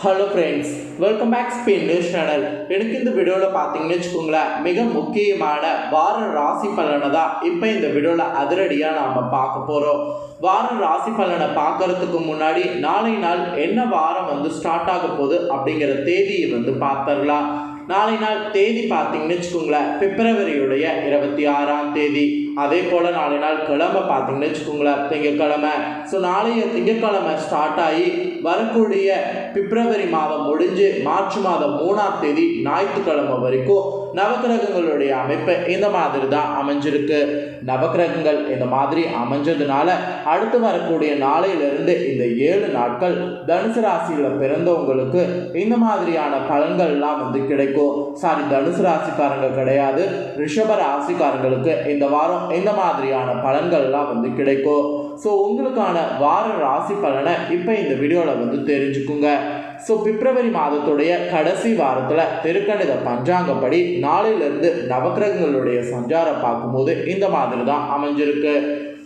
Hello friends welcome back Spain news channel எனக்கு இந்த வீடியோவில் பார்த்தீங்கன்னு வச்சுக்கோங்களேன் மிக முக்கியமான வார ராசி பலனை தான் இப்போ இந்த வீடியோவில் அதிரடியாக நாம் பார்க்க போகிறோம் வார ராசி பலனை பார்க்கறதுக்கு முன்னாடி நாளை நாள் என்ன வாரம் வந்து ஸ்டார்ட் ஆக போகுது அப்படிங்கிற தேதியை வந்து பார்த்துடலாம். நாளை நாள் தேதி பார்த்தீங்கன்னு வச்சுக்கோங்களேன் பிப்ரவரியுடைய இருபத்தி ஆறாம் தேதி. அதே போல் நாளை நாள் கிழமை பார்த்தீங்கன்னு வச்சுக்கோங்களேன் திங்கட்கிழமை. ஸோ நாளைய திங்கக்கிழமை ஸ்டார்ட் ஆகி வரக்கூடிய பிப்ரவரி மாதம் முடிஞ்சு மார்ச் மாதம் மூணாம் தேதி ஞாயிற்றுக்கிழமை வரைக்கும் நவக்கிரகங்களுடைய அமைப்பு இந்த மாதிரி தான் அமைஞ்சிருக்கு. நவக்கிரகங்கள் இந்த மாதிரி அமைஞ்சதுனால அடுத்து வரக்கூடிய நாளையிலிருந்து இந்த ஏழு நாட்கள் தனுசு ராசியில் பிறந்தவங்களுக்கு இந்த மாதிரியான பலன்கள்லாம் வந்து கிடைக்கும். சாரி தனுசு ராசிக்காரங்க கிடையாது ரிஷப ராசிக்காரங்களுக்கு இந்த வாரம் இந்த மாதிரியான பலன்கள்லாம் வந்து கிடைக்கும். ஸோ உங்களுக்கான வார ராசி பலனை இப்போ இந்த வீடியோவில் வந்து தெரிஞ்சுக்குங்க. ஸோ பிப்ரவரி மாதத்துடைய கடைசி வாரத்தில் திருக்கணித பஞ்சாங்கப்படி நாளையிலிருந்து நவக்கிரகங்களுடைய சஞ்சாரம் பார்க்கும்போது இந்த மாதிரி தான் அமைஞ்சிருக்கு.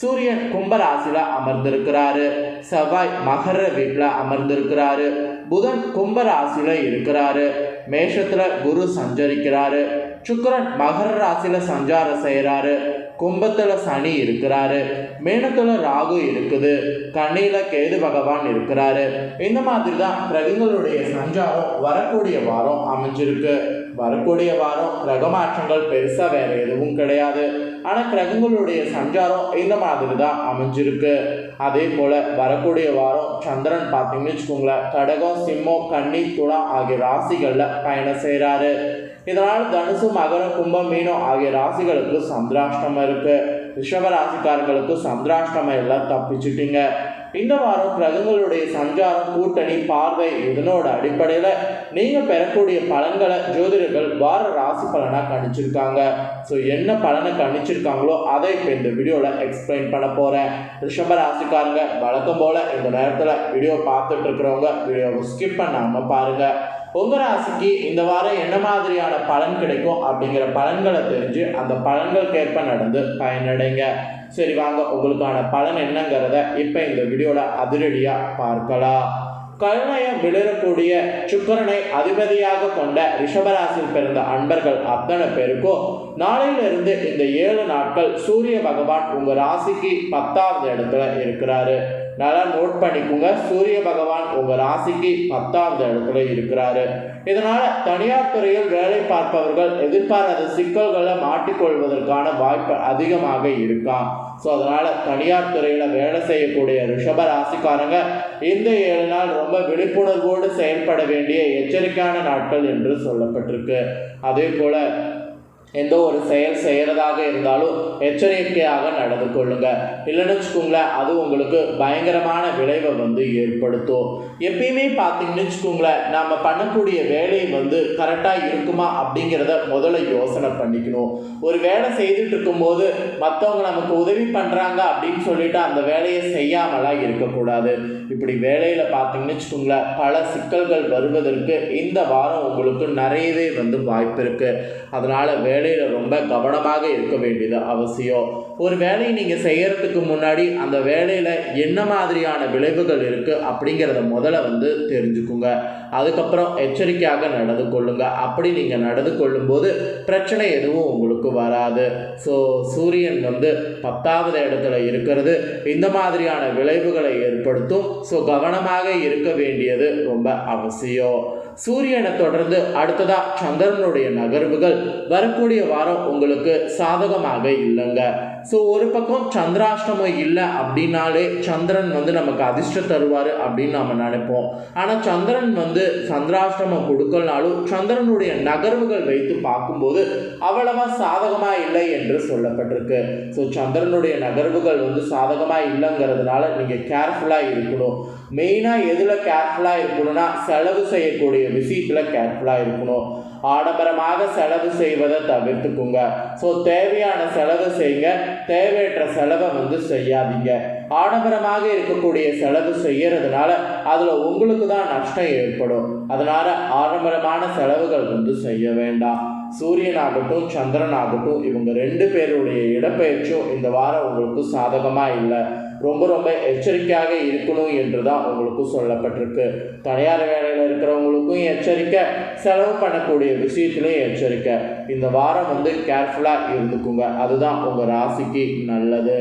சூரியன் கும்பராசியில் அமர்ந்திருக்கிறாரு. செவ்வாய் மகர வீட்டில் அமர்ந்திருக்கிறாரு. புதன் கும்பராசியில் இருக்கிறாரு. மேஷத்தில் குரு சஞ்சரிக்கிறாரு. சுக்கரன் மகர ராசியில் சஞ்சாரம் செய்கிறாரு கும்பத்தில் சனி இருக்கிறாரு. மேனத்தில் ராகு இருக்குது. கண்ணியில் கேது பகவான் இருக்கிறாரு. இந்த மாதிரி தான் கிரகங்களுடைய சஞ்சாரம் வரக்கூடிய வாரம் அமைஞ்சிருக்கு. வரக்கூடிய வாரம் கிரக மாற்றங்கள் பெருசாக வேறு எதுவும் கிடையாது. ஆனால் கிரகங்களுடைய சஞ்சாரம் இந்த மாதிரி தான் அமைஞ்சிருக்கு. அதே போல் வரக்கூடிய வாரம் சந்திரன் பார்த்தீங்கன்னு வச்சுக்கோங்களேன். கடகம் சிம்மம் கன்னி துளா ஆகிய ராசிகளில் பயணம் செய்கிறாரு இதனால் தனுசு மகரம் கும்பம் மீனம் ஆகிய ராசிகளுக்கு சந்திராஷ்டமம் இருக்கு. ரிஷப ராசிக்காரங்களுக்கு சந்திராஷ்டமம் எல்லாம் தப்பிச்சுட்டீங்க. இந்த வாரம் கிரகங்களுடைய சஞ்சாரம் கூட்டணி பார்வை இதனோட அடிப்படையில் நீங்கள் பெறக்கூடிய பலன்களை ஜோதிடர்கள் வார ராசி பலனாக கணிச்சிருக்காங்க. ஸோ என்ன பலனை கணிச்சிருக்காங்களோ அதை இப்போ இந்த வீடியோவில் எக்ஸ்பிளைன் பண்ண போகிறேன் ரிஷப ராசிக்காரங்க வழக்கம் போல் இந்த நேரத்தில் வீடியோ பார்த்துட்டு இருக்கிறவங்க வீடியோவை ஸ்கிப் பண்ணாமல் பாருங்கள் உங்கள் ராசிக்கு இந்த வாரம் என்ன மாதிரியான பலன் கிடைக்கும் அப்படிங்கிற பலன்களை தெரிஞ்சு அந்த பலன்களுக்கு ஏற்ப நடந்து பயனடைங்க. சரி வாங்க. உங்களுக்கான பலன் என்னங்கிறத இப்போ இந்த வீடியோவில் அதிரடியாக பார்க்கலாம். கருணையம் விளரக்கூடிய சுக்கரனை அதிபதியாக கொண்ட ரிஷபராசியில் பிறந்த அன்பர்கள் அத்தனை பேருக்கும் நாளையிலிருந்து இந்த ஏழு நாட்கள் சூரிய பகவான் உங்கள் ராசிக்கு பத்தாவது இடத்துல இருக்கிறாரு. நல்லா நோட் பண்ணிக்கோங்க. சூரிய பகவான் உங்கள் ராசிக்கு பத்தாவது இடத்துல இருக்கிறாரு. இதனால் தனியார் துறையில் வேலை பார்ப்பவர்கள் எதிர்பாராத சிக்கல்களை மாட்டிக்கொள்வதற்கான வாய்ப்பு அதிகமாக இருக்காம் ஸோ அதனால் தனியார் துறையில் வேலை செய்யக்கூடிய ரிஷப ராசிக்காரங்க இந்த ஏழு நாள் ரொம்ப விழிப்புணர்வோடு செயல்பட வேண்டிய எச்சரிக்கையான நாட்கள் என்று சொல்லப்பட்டிருக்கு. அதே போல் எந்த ஒரு செயல் செய்கிறதாக இருந்தாலும் எச்சரிக்கையாக நடந்து கொள்ளுங்க. இல்லைன்னு வச்சுக்கோங்களேன் அது உங்களுக்கு பயங்கரமான விளைவை வந்து ஏற்படுத்தும். எப்பயுமே பார்த்தீங்கன்னு வச்சுக்கோங்களேன் நம்ம பண்ணக்கூடிய வேலை வந்து கரெக்டாக இருக்குமா அப்படிங்கிறத முதல்ல யோசனை பண்ணிக்கணும். ஒரு வேலை செய்துட்டு இருக்கும்போது மற்றவங்க நமக்கு உதவி பண்ணுறாங்க அப்படின்னு சொல்லிட்டு அந்த வேலையை செய்யாமலாம் இருக்கக்கூடாது. இப்படி வேலையில் பார்த்தீங்கன்னு வச்சுக்கோங்களேன் பல சிக்கல்கள் வருவதற்கு இந்த வாரம் உங்களுக்கு நிறையவே வந்து வாய்ப்பு இருக்குது அதனால் வேலையில் ரொம்ப கவனமாக இருக்க வேண்டியது அவசியம். ஒரு வேலையை நீங்கள் செய்கிறதுக்கு முன்னாடி அந்த வேலையில் என்ன மாதிரியான விளைவுகள் இருக்குது அப்படிங்கிறத முதல்ல வந்து தெரிஞ்சுக்குங்க. அதுக்கப்புறம் எச்சரிக்கையாக நடந்து கொள்ளுங்க. அப்படி நீங்கள் நடந்து கொள்ளும்போது பிரச்சனை எதுவும் உங்களுக்கு வராது. ஸோ சூரியன் வந்து பத்தாவது இடத்துல இருக்கிறது. இந்த மாதிரியான விளைவுகளை ஏற்படுத்தும். ஸோ கவனமாக இருக்க வேண்டியது ரொம்ப அவசியம். சூரியனை தொடர்ந்து அடுத்ததா சந்திரனுடைய நகர்வுகள் வரக்கூடிய வாரம் உங்களுக்கு சாதகமாக இல்லைங்க. ஸோ ஒரு பக்கம் சந்திராஷ்டமம் இல்லை அப்படின்னாலே சந்திரன் வந்து நமக்கு அதிர்ஷ்டம் தருவார் அப்படின்னு நம்ம நினைப்போம். ஆனால் சந்திரன் வந்து சந்திராஷ்டமம் கொடுக்கலனாலும் சந்திரனுடைய நகர்வுகள் வைத்து பார்க்கும்போது அவ்வளவா சாதகமாக இல்லை என்று சொல்லப்பட்டிருக்கு. ஸோ சந்திரனுடைய நகர்வுகள் வந்து சாதகமாக இல்லைங்கிறதுனால நீங்கள் கேர்ஃபுல்லாக இருக்கணும். மெயினாக எதில் கேர்ஃபுல்லாக இருக்கணும்னா செலவு செய்யக்கூடிய விஷயத்தில் கேர்ஃபுல்லாக இருக்கணும். ஆடம்பரமாக செலவு செய்வதை தவிர்த்துக்குங்க. ஸோ தேவையான செலவு செய்யுங்க தேவையற்ற செலவை வந்து செய்யாதீங்க. ஆடம்பரமாக இருக்கக்கூடிய செலவு செய்யறதுனால அதில் உங்களுக்கு தான் நஷ்டம் ஏற்படும். அதனால் ஆடம்பரமான செலவுகள் வந்து செய்ய வேண்டாம். சூரியனாகட்டும் சந்திரனாகட்டும் இவங்க ரெண்டு பேருடைய இடப்பெயர்ச்சியும் இந்த வாரம் உங்களுக்கு சாதகமாக இல்லை. ரொம்ப ரொம்ப எச்சரிக்கையாக இருக்கணும் என்று தான் உங்களுக்கும் சொல்லப்பட்டிருக்கு. தனியார் வேலையில் இருக்கிறவங்களுக்கும் எச்சரிக்கை செலவு பண்ணக்கூடிய விஷயத்துலையும் எச்சரிக்கை. இந்த வாரம் வந்து கேர்ஃபுல்லாக இருந்துக்குங்க. அதுதான் உங்கள் ராசிக்கு நல்லது.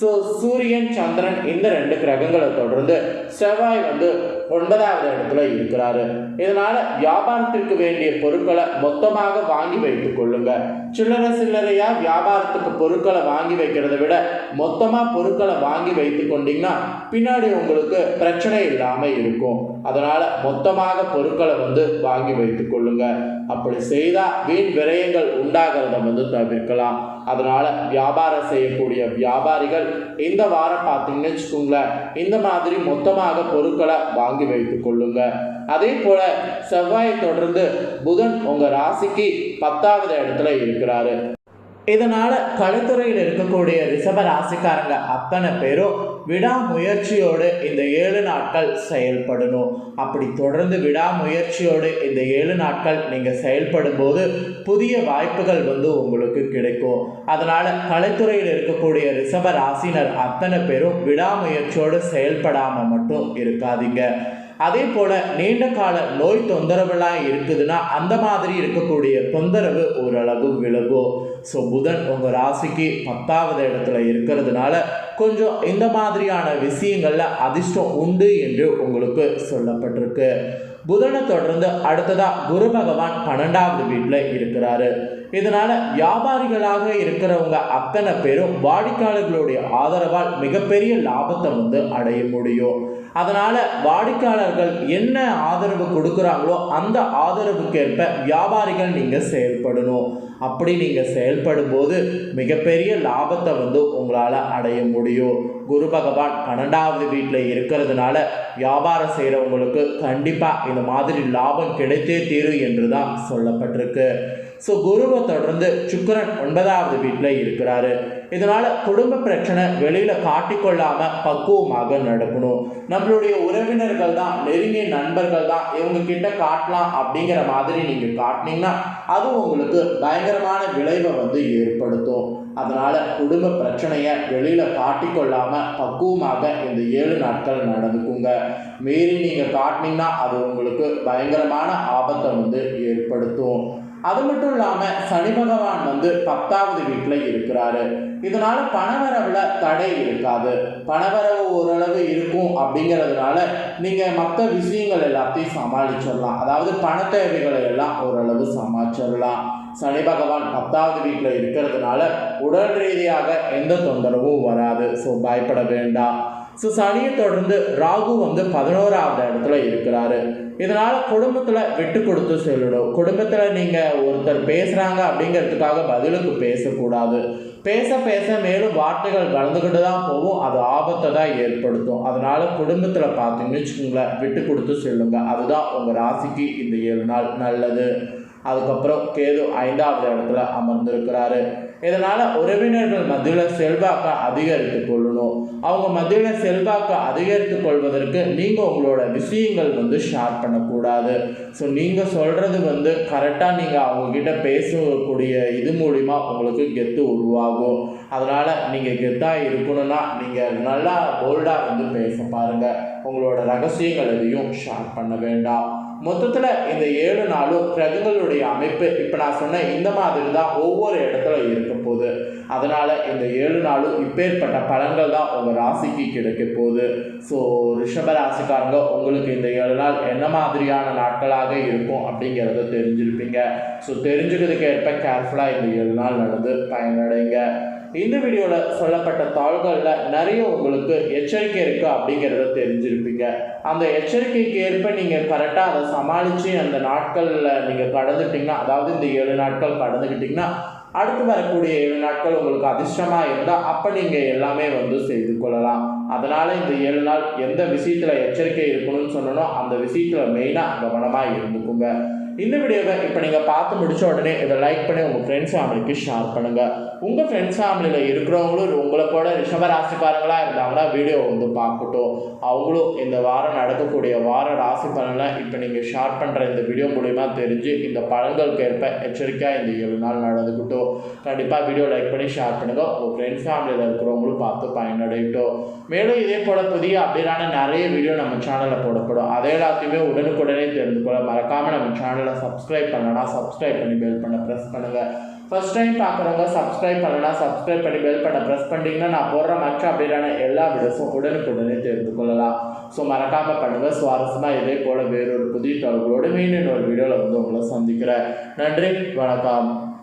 ஸோ சூரியன் சந்திரன் இந்த ரெண்டு கிரகங்களை தொடர்ந்து செவ்வாய் வந்து ஒன்பதாவது இடத்துல இருக்கிறாரு. இதனால வியாபாரத்திற்கு வேண்டிய பொருட்களை மொத்தமாக வாங்கி வைத்துக் கொள்ளுங்க. சில்லறை சில்லறையா வியாபாரத்துக்கு பொருட்களை வாங்கி வைக்கிறத விட மொத்தமா பொருட்களை வாங்கி வைத்து கொண்டீங்கன்னா பின்னாடி உங்களுக்கு பிரச்சனை இல்லாம இருக்கும். அதனால மொத்தமாக பொருட்களை வந்து வாங்கி வைத்துக் கொள்ளுங்க. அப்படி செய்தா வீண் விரயங்கள் உண்டாகிறத வந்து தவிர்க்கலாம். அதனால வியாபாரம் செய்யக்கூடிய வியாபாரிகள் இந்த வாரம் பார்த்தீங்கன்னு வச்சுக்கோங்களேன் இந்த மாதிரி மொத்தமாக பொருட்களை வாங்கி வைத்துக் கொள்ளுங்க. அதே போல செவ்வாயை தொடர்ந்து புதன் உங்க ராசிக்கு பத்தாவது இடத்துல இருக்கிறாரு. இதனால கலைத்துறையில் இருக்கக்கூடிய ரிஷப ராசிக்காரங்க அத்தனை பேரும் விடாமுயற்சியோடு இந்த ஏழு நாட்கள் செயல்படணும். அப்படி தொடர்ந்து விடாமுயற்சியோடு இந்த ஏழு நாட்கள் நீங்கள் செயல்படும் போது புதிய வாய்ப்புகள் வந்து உங்களுக்கு கிடைக்கும். அதனால் கலைத்துறையில் இருக்கக்கூடிய ரிஷப ராசினர் அத்தனை பேரும் விடாமுயற்சியோடு செயல்படாமல் மட்டும் இருக்காதீங்க. அதே போல் நீண்ட கால நோய் தொந்தரவுலாம் இருக்குதுன்னா அந்த மாதிரி இருக்கக்கூடிய தொந்தரவு ஓரளவு விலகும். ஸோ புதன் உங்கள் ராசிக்கு பத்தாவது இடத்துல இருக்கிறதுனால கொஞ்சம் இந்த மாதிரியான விஷயங்களில் அதிர்ஷ்டம் உண்டு என்று உங்களுக்கு சொல்லப்பட்டிருக்கு. புதனை தொடர்ந்து அடுத்ததாக குரு பகவான் பன்னெண்டாவது வீட்டில் இருக்கிறாரு. இதனால் வியாபாரிகளாக இருக்கிறவங்க அத்தனை பேரும் வாடிக்கையாளர்களுடைய ஆதரவால் மிகப்பெரிய லாபத்தை வந்து அடைய முடியும். அதனால் வாடிக்கையாளர்கள் என்ன ஆதரவு கொடுக்குறாங்களோ அந்த ஆதரவுக்கேற்ப வியாபாரிகள் நீங்கள் செயல்படணும். அப்படி நீங்கள் செயல்படும் போது மிகப்பெரிய லாபத்தை வந்து உங்களால் அடைய முடியும். குரு பகவான் பன்னெண்டாவது வீட்டில் இருக்கிறதுனால வியாபாரம் செய்கிறவங்களுக்கு கண்டிப்பாக இந்த மாதிரி லாபம் கிடைத்தே தீரும் என்று தான் சொல்லப்பட்டிருக்கு. ஸோ குருவை தொடர்ந்து சுக்கரன் ஒன்பதாவது வீட்டில் இருக்கிறாரு. இதனால் குடும்ப பிரச்சனை வெளியில் காட்டிக்கொள்ளாமல் பக்குவமாக நடக்கணும். நம்மளுடைய உறவினர்கள் தான் நெருங்கிய நண்பர்கள் தான் இவங்க கிட்ட காட்டலாம் அப்படிங்கிற மாதிரி நீங்கள் காட்டினீங்கன்னா அது உங்களுக்கு பயங்கரமான விளைவை வந்து ஏற்படுத்தும். அதனால் குடும்ப பிரச்சனையை வெளியில் காட்டிக்கொள்ளாமல் பக்குவமாக இந்த ஏழு நாட்கள் நடந்துக்குங்க. மீறி நீங்கள் காட்டினீங்கன்னா அது உங்களுக்கு பயங்கரமான ஆபத்தை வந்து ஏற்படுத்தும். அது மட்டும் இல்லாமல் சனி பகவான் வந்து பத்தாவது வீட்டில் இருக்கிறாரு. இதனால பணவரவுல தடை இருக்காது. பணவரவு ஓரளவு இருக்கும் அப்படிங்கிறதுனால நீங்கள் மற்ற விஷயங்கள் எல்லாத்தையும் சமாளிச்சிடலாம். அதாவது பண தேவைகளை எல்லாம் ஓரளவு சமாளிச்சிடலாம். சனி பகவான் பத்தாவது வீட்டில் இருக்கிறதுனால உடல் ரீதியாக எந்த தொந்தரவும் வராது. ஸோ பயப்பட வேண்டாம். ஸோ சனியை தொடர்ந்து ராகு வந்து பதினோராவது இடத்துல இருக்கிறாரு. இதனால் குடும்பத்தில் விட்டு கொடுத்து செல்லணும். குடும்பத்தில் நீங்கள் ஒருத்தர் பேசுகிறாங்க அப்படிங்கிறதுக்காக பதிலுக்கு பேசக்கூடாது. பேச பேச மேலும் வார்த்தைகள் கலந்துக்கிட்டு தான் போகும். அது ஆபத்தை தான் ஏற்படுத்தும். அதனால் குடும்பத்தில் பார்த்தீங்கன்னு வச்சுக்கோங்களேன் விட்டு கொடுத்து செல்லுங்க. அதுதான் உங்கள் ராசிக்கு இந்த ஏழு நாள் நல்லது. அதுக்கப்புறம் கேது ஐந்தாவது இடத்துல அமர்ந்திருக்கிறாரு. இதனால் உறவினர்கள் மத்தியில் செல்வாக்கை அதிகரித்து கொள்ளணும். அவங்க மத்தியில் செல்வாக்கை அதிகரித்து கொள்வதற்கு நீங்கள் உங்களோட விஷயங்கள் வந்து ஷேர் பண்ணக்கூடாது. ஸோ நீங்கள் சொல்கிறது வந்து கரெக்டாக நீங்கள் அவங்கக்கிட்ட பேசக்கூடிய இது மூலிமா உங்களுக்கு கெத்து உருவாகும். அதனால் நீங்கள் கெத்தாக இருக்கணும்னா நீங்கள் நல்லா போல்டாக வந்து பேச பாருங்கள் உங்களோட ரகசியங்கள் எதையும் ஷேர் பண்ண வேண்டாம். மொத்தத்தில் இந்த ஏழு நாளும் கிரகங்களுடைய அமைப்பு. இப்போ நான் சொன்ன இந்த மாதிரி தான் ஒவ்வொரு இடத்துல இருக்க போகுது. அதனால் இந்த ஏழு நாளும் இப்பேற்பட்ட பலன்கள் தான் உங்கள் ராசிக்கு கிடைக்க போகுது. ஸோ ரிஷப ராசிக்காரங்க உங்களுக்கு இந்த ஏழு நாள் என்ன மாதிரியான நாட்களாக இருக்கும் அப்படிங்கிறத தெரிஞ்சிருப்பீங்க. ஸோ தெரிஞ்சுக்கிறதுக்கு ஏற்ப கேர்ஃபுல்லாக இந்த ஏழு நாள் நடந்து பயனடைங்க. இந்த வீடியோவில் சொல்லப்பட்ட தாள்களில் நிறைய உங்களுக்கு எச்சரிக்கை இருக்குது அப்படிங்கிறத தெரிஞ்சிருப்பீங்க. அந்த எச்சரிக்கைக்கு ஏற்ப நீங்கள் கரெக்டாக அதை சமாளித்து அந்த நாட்களில் நீங்கள் கடந்துட்டிங்கன்னா அதாவது இந்த ஏழு நாட்கள் கடந்துக்கிட்டிங்கன்னா அடுத்து வரக்கூடிய ஏழு நாட்கள் உங்களுக்கு அதிர்ஷ்டமாக இருந்தால் அப்போ நீங்கள் எல்லாமே வந்து செய்து கொள்ளலாம். அதனால் இந்த ஏழு நாள் எந்த விஷயத்தில் எச்சரிக்கை இருக்கணும்னு சொன்னனோ அந்த விஷயத்தில் மெயினாக கவனமாக இருந்துக்குங்க. இந்த வீடியோவை இப்போ நீங்கள் பார்த்து முடிச்ச உடனே இதை லைக் பண்ணி உங்கள் ஃப்ரெண்ட்ஸ் ஃபேமிலிக்கு ஷேர் பண்ணுங்கள் உங்கள் ஃப்ரெண்ட்ஸ் ஃபேமிலியில் இருக்கிறவங்களும் உங்களை போல ரிஷபராசிக்காரங்களாக இருந்தாங்கன்னா வீடியோ வந்து பார்க்கட்டும். அவங்களும் இந்த வாரம் நடக்கக்கூடிய வார ராசி பலனை இப்போ நீங்கள் ஷேர் பண்ணுற இந்த வீடியோ மூலிமா தெரிஞ்சு இந்த பழங்களுக்கு ஏற்ப எச்சரிக்கையாக இந்த ஏழு நாள் நடந்துக்கிட்டோம் கண்டிப்பாக வீடியோ லைக் பண்ணி ஷேர் பண்ணுங்கள் உங்கள் ஃப்ரெண்ட்ஸ் ஃபேமிலியில் இருக்கிறவங்களும் பார்த்து பயனடையட்டும். மேலும் இதே போல் புதிய அப்டேட்டான நிறைய வீடியோ நம்ம சேனலில் போடப்படும். அதே எல்லாத்தையுமே உடனுக்குடனே தெரிந்து கொள்ள மறக்காமல் நம்ம சேனலை சப்ஸ்கிரைப் பண்ணனா சப்ஸ்கிரைப் பண்ணி பெல் பண்ண ப்ரெஸ் பண்ணுங்கள் ஃபர்ஸ்ட் டைம் பார்க்குறவங்க சப்ஸ்கிரைப் பண்ணனா சப்ஸ்கிரைப் பண்ணி பெல் பண்ண ப்ரெஸ் பண்ணிங்கன்னா நான் போடுற மற்ற அப்டேட்டான எல்லா வீடியோஸும் உடனுக்குடனே தெரிந்து கொள்ளலாம். ஸோ மறக்காமல் பண்ணுங்கள் சுவாரஸ்யமாக இதே போல் வேறொரு புதிய தகவலோடு மீண்டும் ஒரு வீடியோவில் வந்து உங்களை சந்திக்கிறேன். நன்றி. வணக்கம்.